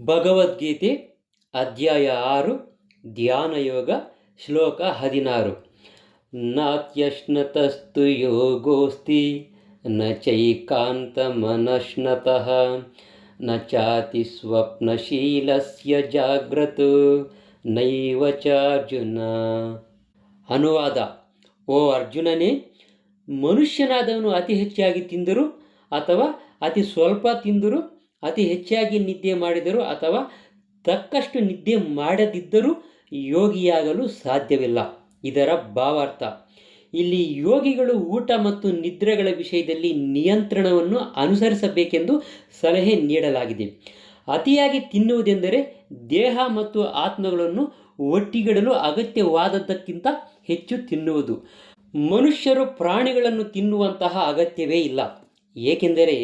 ಭಗವದ್ಗೀತೆ ಅಧ್ಯಾಯ ಆರು, ಧ್ಯಾನಯೋಗ ಶ್ಲೋಕ ಹದಿನಾರು. ನಾತ್ಯಶ್ನತಸ್ತು ಯೋಗೋಸ್ತಿ, ನ ಚೈಕಾಂತಮನಶ್ನತಃ ನ ಚಾತಿ ಸ್ವಪ್ನಶೀಲಸ್ಯ ಜಾಗ್ರತು, ನೈವ ಚಾರ್ಜುನ. ಅನುವಾದ, ಓ ಅರ್ಜುನನೇ, ಮನುಷ್ಯನಾದವನು ಅತಿ ಹೆಚ್ಚಾಗಿ ತಿಂದರು ಅಥವಾ ಅತಿ ಸ್ವಲ್ಪ ತಿಂದರೂ ಅತಿ ಹೆಚ್ಚಾಗಿ ನಿದ್ದೆ ಮಾಡಿದರೂ ಅಥವಾ ತಕ್ಕಷ್ಟು ನಿದ್ದೆ ಮಾಡದಿದ್ದರೂ ಯೋಗಿಯಾಗಲು ಸಾಧ್ಯವಿಲ್ಲ. ಇದರ ಭಾವಾರ್ಥ, ಇಲ್ಲಿ ಯೋಗಿಗಳು ಊಟ ಮತ್ತು ನಿದ್ರೆಗಳ ವಿಷಯದಲ್ಲಿ ನಿಯಂತ್ರಣವನ್ನು ಅನುಸರಿಸಬೇಕೆಂದು ಸಲಹೆ ನೀಡಲಾಗಿದೆ. ಅತಿಯಾಗಿ ತಿನ್ನುವುದೆಂದರೆ ದೇಹ ಮತ್ತು ಆತ್ಮಗಳನ್ನು ಒಟ್ಟಿಗಿಡಲು ಅಗತ್ಯವಾದದ್ದಕ್ಕಿಂತ ಹೆಚ್ಚು ತಿನ್ನುವುದು. ಮನುಷ್ಯರು ಪ್ರಾಣಿಗಳನ್ನು ತಿನ್ನುವಂತಹ ಅಗತ್ಯವೇ ಇಲ್ಲ. ಏಕೆಂದರೆ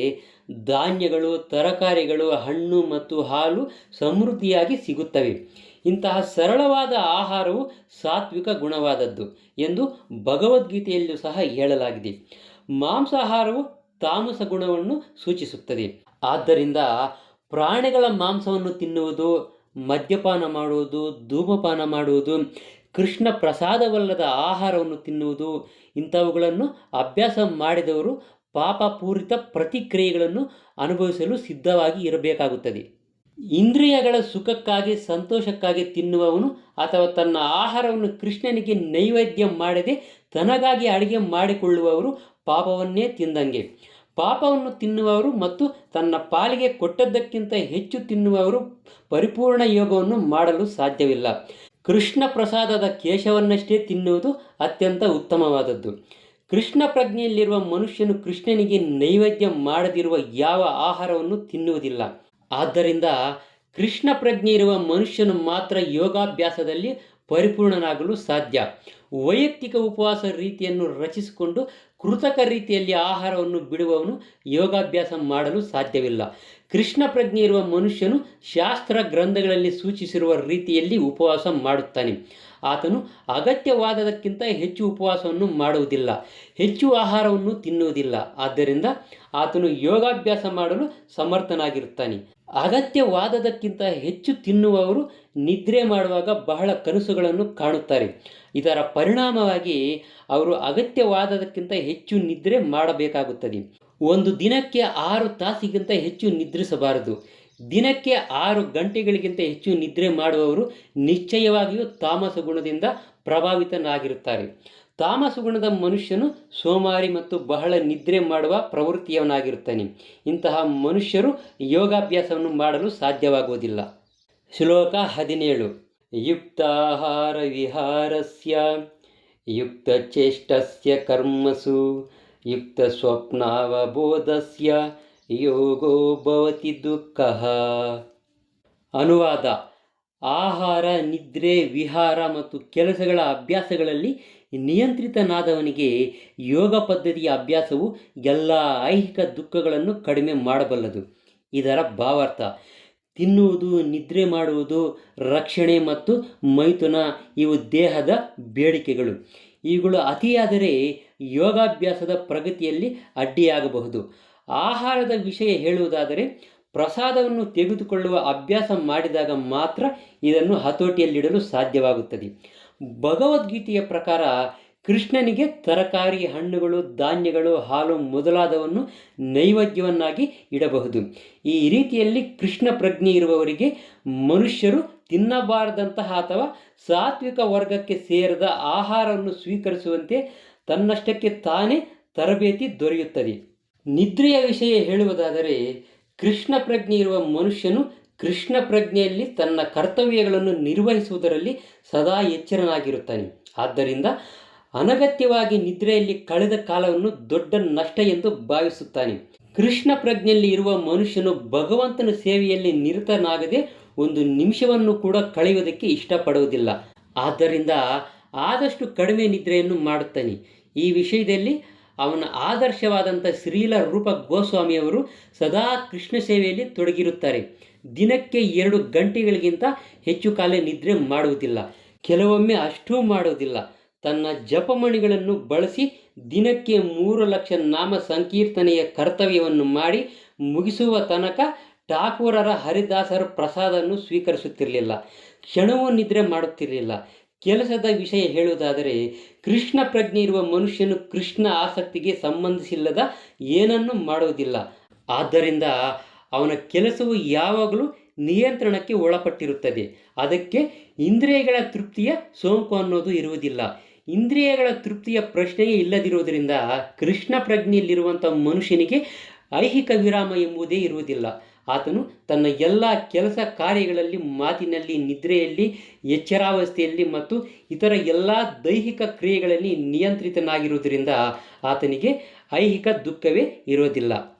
ಧಾನ್ಯಗಳು, ತರಕಾರಿಗಳು, ಹಣ್ಣು ಮತ್ತು ಹಾಲು ಸಮೃದ್ಧಿಯಾಗಿ ಸಿಗುತ್ತವೆ. ಇಂತಹ ಸರಳವಾದ ಆಹಾರವು ಸಾತ್ವಿಕ ಗುಣವಾದದ್ದು ಎಂದು ಭಗವದ್ಗೀತೆಯಲ್ಲೂ ಸಹ ಹೇಳಲಾಗಿದೆ. ಮಾಂಸಾಹಾರವು ತಾಮಸ ಗುಣವನ್ನು ಸೂಚಿಸುತ್ತದೆ. ಆದ್ದರಿಂದ ಪ್ರಾಣಿಗಳ ಮಾಂಸವನ್ನು ತಿನ್ನುವುದು, ಮದ್ಯಪಾನ ಮಾಡುವುದು, ಧೂಮಪಾನ ಮಾಡುವುದು, ಕೃಷ್ಣ ಪ್ರಸಾದವಲ್ಲದ ಆಹಾರವನ್ನು ತಿನ್ನುವುದು, ಇಂಥವುಗಳನ್ನು ಅಭ್ಯಾಸ ಮಾಡಿದವರು ಪಾಪಪೂರಿತ ಪ್ರತಿಕ್ರಿಯೆಗಳನ್ನು ಅನುಭವಿಸಲು ಸಿದ್ಧವಾಗಿ ಇರಬೇಕಾಗುತ್ತದೆ. ಇಂದ್ರಿಯಗಳ ಸುಖಕ್ಕಾಗಿ, ಸಂತೋಷಕ್ಕಾಗಿ ತಿನ್ನುವವನು ಅಥವಾ ತನ್ನ ಆಹಾರವನ್ನು ಕೃಷ್ಣನಿಗೆ ನೈವೇದ್ಯ ಮಾಡದೆ ತನಗಾಗಿ ಅಡುಗೆ ಮಾಡಿಕೊಳ್ಳುವವರು ಪಾಪವನ್ನೇ ತಿಂದಂಗೆ. ಪಾಪವನ್ನು ತಿನ್ನುವವರು ಮತ್ತು ತನ್ನ ಪಾಲಿಗೆ ಕೊಟ್ಟದ್ದಕ್ಕಿಂತ ಹೆಚ್ಚು ತಿನ್ನುವವರು ಪರಿಪೂರ್ಣ ಯೋಗವನ್ನು ಮಾಡಲು ಸಾಧ್ಯವಿಲ್ಲ. ಕೃಷ್ಣ ಪ್ರಸಾದದ ಕೇಶವನ್ನಷ್ಟೇ ತಿನ್ನುವುದು ಅತ್ಯಂತ ಉತ್ತಮವಾದದ್ದು. ಕೃಷ್ಣ ಪ್ರಜ್ಞೆಯಲ್ಲಿರುವ ಮನುಷ್ಯನು ಕೃಷ್ಣನಿಗೆ ನೈವೇದ್ಯ ಮಾಡದಿರುವ ಯಾವ ಆಹಾರವನ್ನು ತಿನ್ನುವುದಿಲ್ಲ. ಆದ್ದರಿಂದ ಕೃಷ್ಣ ಪ್ರಜ್ಞೆ ಇರುವ ಮನುಷ್ಯನು ಮಾತ್ರ ಯೋಗಾಭ್ಯಾಸದಲ್ಲಿ ಪರಿಪೂರ್ಣನಾಗಲು ಸಾಧ್ಯ. ವೈಯಕ್ತಿಕ ಉಪವಾಸ ರೀತಿಯನ್ನು ರಚಿಸಿಕೊಂಡು ಕೃತಕ ರೀತಿಯಲ್ಲಿ ಆಹಾರವನ್ನು ಬಿಡುವವನು ಯೋಗಾಭ್ಯಾಸ ಮಾಡಲು ಸಾಧ್ಯವಿಲ್ಲ. ಕೃಷ್ಣ ಪ್ರಜ್ಞೆ ಇರುವ ಮನುಷ್ಯನು ಶಾಸ್ತ್ರ ಗ್ರಂಥಗಳಲ್ಲಿ ಸೂಚಿಸಿರುವ ರೀತಿಯಲ್ಲಿ ಉಪವಾಸ ಮಾಡುತ್ತಾನೆ. ಆತನು ಅಗತ್ಯವಾದದಕ್ಕಿಂತ ಹೆಚ್ಚು ಉಪವಾಸವನ್ನು ಮಾಡುವುದಿಲ್ಲ. ಹೆಚ್ಚು ಆಹಾರವನ್ನು ತಿನ್ನುವುದಿಲ್ಲ. ಆದ್ದರಿಂದ ಆತನು ಯೋಗಾಭ್ಯಾಸ ಮಾಡಲು ಸಮರ್ಥನಾಗಿರುತ್ತಾನೆ. ಅಗತ್ಯವಾದದಕ್ಕಿಂತ ಹೆಚ್ಚು ತಿನ್ನುವವರು ನಿದ್ರೆ ಮಾಡುವಾಗ ಬಹಳ ಕನಸುಗಳನ್ನು ಕಾಣುತ್ತಾರೆ. ಇದರ ಪರಿಣಾಮವಾಗಿ ಅವರು ಅಗತ್ಯವಾದದಕ್ಕಿಂತ ಹೆಚ್ಚು ನಿದ್ರೆ ಮಾಡಬೇಕಾಗುತ್ತದೆ. ಒಂದು ದಿನಕ್ಕೆ ಆರು ತಾಸಿಗಿಂತ ಹೆಚ್ಚು ನಿದ್ರಿಸಬಾರದು. ದಿನಕ್ಕೆ ಆರು ಗಂಟೆಗಳಿಗಿಂತ ಹೆಚ್ಚು ನಿದ್ರೆ ಮಾಡುವವರು ನಿಶ್ಚಯವಾಗಿಯೂ ತಾಮಸ ಗುಣದಿಂದ ಪ್ರಭಾವಿತನಾಗಿರುತ್ತಾರೆ. ತಾಮಸ ಗುಣದ ಮನುಷ್ಯನು ಸೋಮಾರಿ ಮತ್ತು ಬಹಳ ನಿದ್ರೆ ಮಾಡುವ ಪ್ರವೃತ್ತಿಯವನಾಗಿರುತ್ತಾನೆ. ಇಂತಹ ಮನುಷ್ಯರು ಯೋಗಾಭ್ಯಾಸವನ್ನು ಮಾಡಲು ಸಾಧ್ಯವಾಗುವುದಿಲ್ಲ. ಶ್ಲೋಕ ಹದಿನೇಳು. ಯುಕ್ತಾಹಾರ ವಿಹಾರಸ್ಯ ಯುಕ್ತ ಚೇಷ್ಟಸ್ಯ ಕರ್ಮಸು ಯುಕ್ತ ಸ್ವಪ್ನಾವಬೋಧಸ್ಯ ಯೋಗೋ ಭವತಿ ದುಃಖ. ಅನುವಾದ. ಆಹಾರ, ನಿದ್ರೆ, ವಿಹಾರ ಮತ್ತು ಕೆಲಸಗಳ ಅಭ್ಯಾಸಗಳಲ್ಲಿ ನಿಯಂತ್ರಿತನಾದವನಿಗೆ ಯೋಗ ಪದ್ಧತಿಯ ಅಭ್ಯಾಸವು ಎಲ್ಲ ಐಹಿಕ ದುಃಖಗಳನ್ನು ಕಡಿಮೆ ಮಾಡಬಲ್ಲದು. ಇದರ ಭಾವಾರ್ಥ ತಿನ್ನುವುದು, ನಿದ್ರೆ ಮಾಡುವುದು, ರಕ್ಷಣೆ ಮತ್ತು ಮೈಥುನ ಇವು ದೇಹದ ಬೇಡಿಕೆಗಳು. ಇವುಗಳು ಅತಿಯಾದರೆ ಯೋಗಾಭ್ಯಾಸದ ಪ್ರಗತಿಯಲ್ಲಿ ಅಡ್ಡಿಯಾಗಬಹುದು. ಆಹಾರದ ವಿಷಯ ಹೇಳುವುದಾದರೆ, ಪ್ರಸಾದವನ್ನು ತೆಗೆದುಕೊಳ್ಳುವ ಅಭ್ಯಾಸ ಮಾಡಿದಾಗ ಮಾತ್ರ ಇದನ್ನು ಹತೋಟಿಯಲ್ಲಿಡಲು ಸಾಧ್ಯವಾಗುತ್ತದೆ. ಭಗವದ್ಗೀತೆಯ ಪ್ರಕಾರ ಕೃಷ್ಣನಿಗೆ ತರಕಾರಿ ಹಣ್ಣುಗಳು, ಧಾನ್ಯಗಳು, ಹಾಲು ಮೊದಲಾದವನ್ನು ನೈವೇದ್ಯವನ್ನಾಗಿ ಇಡಬಹುದು. ಈ ರೀತಿಯಲ್ಲಿ ಕೃಷ್ಣ ಪ್ರಜ್ಞೆ ಇರುವವರಿಗೆ ಮನುಷ್ಯರು ತಿನ್ನಬಾರದಂತಹ ಅಥವಾ ಸಾತ್ವಿಕ ವರ್ಗಕ್ಕೆ ಸೇರಿದ ಆಹಾರವನ್ನು ಸ್ವೀಕರಿಸುವಂತೆ ತನ್ನಷ್ಟಕ್ಕೆ ತಾನೇ ತರಬೇತಿ ದೊರೆಯುತ್ತದೆ. ನಿದ್ರೆಯ ವಿಷಯ ಹೇಳುವುದಾದರೆ, ಕೃಷ್ಣ ಪ್ರಜ್ಞೆ ಇರುವ ಮನುಷ್ಯನು ಕೃಷ್ಣ ಪ್ರಜ್ಞೆಯಲ್ಲಿ ತನ್ನ ಕರ್ತವ್ಯಗಳನ್ನು ನಿರ್ವಹಿಸುವುದರಲ್ಲಿ ಸದಾ ಎಚ್ಚರನಾಗಿರುತ್ತಾನೆ. ಆದ್ದರಿಂದ ಅನಗತ್ಯವಾಗಿ ನಿದ್ರೆಯಲ್ಲಿ ಕಳೆದ ಕಾಲವನ್ನು ದೊಡ್ಡ ನಷ್ಟ ಎಂದು ಭಾವಿಸುತ್ತಾನೆ. ಕೃಷ್ಣ ಪ್ರಜ್ಞೆಯಲ್ಲಿ ಇರುವ ಮನುಷ್ಯನು ಭಗವಂತನ ಸೇವೆಯಲ್ಲಿ ನಿರತನಾಗದೆ ಒಂದು ನಿಮಿಷವನ್ನು ಕೂಡ ಕಳೆಯುವುದಕ್ಕೆ ಇಷ್ಟಪಡುವುದಿಲ್ಲ. ಆದ್ದರಿಂದ ಆದಷ್ಟು ಕಡಿಮೆ ನಿದ್ರೆಯನ್ನು ಮಾಡುತ್ತಾನೆ. ಈ ವಿಷಯದಲ್ಲಿ ಅವನ ಆದರ್ಶವಾದಂಥ ಶ್ರೀಲ ರೂಪ ಗೋಸ್ವಾಮಿಯವರು ಸದಾ ಕೃಷ್ಣ ಸೇವೆಯಲ್ಲಿ ತೊಡಗಿರುತ್ತಾರೆ. ದಿನಕ್ಕೆ ಎರಡು ಗಂಟೆಗಳಿಗಿಂತ ಹೆಚ್ಚು ಕಾಲ ನಿದ್ರೆ ಮಾಡುವುದಿಲ್ಲ. ಕೆಲವೊಮ್ಮೆ ಅಷ್ಟೂ ಮಾಡುವುದಿಲ್ಲ. ತನ್ನ ಜಪಮಣಿಗಳನ್ನು ಬಳಸಿ ದಿನಕ್ಕೆ ಮೂರು ಲಕ್ಷ ನಾಮ ಸಂಕೀರ್ತನೆಯ ಕರ್ತವ್ಯವನ್ನು ಮಾಡಿ ಮುಗಿಸುವ ತನಕ ಠಾಕೂರರ ಹರಿದಾಸರ ಪ್ರಸಾದವನ್ನು ಸ್ವೀಕರಿಸುತ್ತಿರಲಿಲ್ಲ. ಕ್ಷಣವೂ ನಿದ್ರೆ ಮಾಡುತ್ತಿರಲಿಲ್ಲ. ಕೆಲಸದ ವಿಷಯ ಹೇಳುವುದಾದರೆ, ಕೃಷ್ಣ ಪ್ರಜ್ಞೆ ಇರುವ ಮನುಷ್ಯನು ಕೃಷ್ಣ ಆಸಕ್ತಿಗೆ ಸಂಬಂಧಿಸಿಲ್ಲದ ಏನನ್ನೂ ಮಾಡುವುದಿಲ್ಲ. ಆದ್ದರಿಂದ ಅವನ ಕೆಲಸವು ಯಾವಾಗಲೂ ನಿಯಂತ್ರಣಕ್ಕೆ ಒಳಪಟ್ಟಿರುತ್ತದೆ. ಅದಕ್ಕೆ ಇಂದ್ರಿಯಗಳ ತೃಪ್ತಿಯ ಸೋಂಕು ಅನ್ನೋದು ಇರುವುದಿಲ್ಲ. ಇಂದ್ರಿಯಗಳ ತೃಪ್ತಿಯ ಪ್ರಶ್ನೆಯೇ ಇಲ್ಲದಿರುವುದರಿಂದ ಕೃಷ್ಣ ಪ್ರಜ್ಞೆಯಲ್ಲಿರುವಂಥ ಮನುಷ್ಯನಿಗೆ ಐಹಿಕ ವಿರಾಮ ಎಂಬುದೇ ಇರುವುದಿಲ್ಲ. ಆತನು ತನ್ನ ಎಲ್ಲ ಕೆಲಸ ಕಾರ್ಯಗಳಲ್ಲಿ, ಮಾತಿನಲ್ಲಿ, ನಿದ್ರೆಯಲ್ಲಿ, ಎಚ್ಚರಾವಸ್ಥೆಯಲ್ಲಿ ಮತ್ತು ಇತರ ಎಲ್ಲ ದೈಹಿಕ ಕ್ರಿಯೆಗಳಲ್ಲಿ ನಿಯಂತ್ರಿತನಾಗಿರುವುದರಿಂದ ಆತನಿಗೆ ಐಹಿಕ ದುಃಖವೇ ಇರೋದಿಲ್ಲ.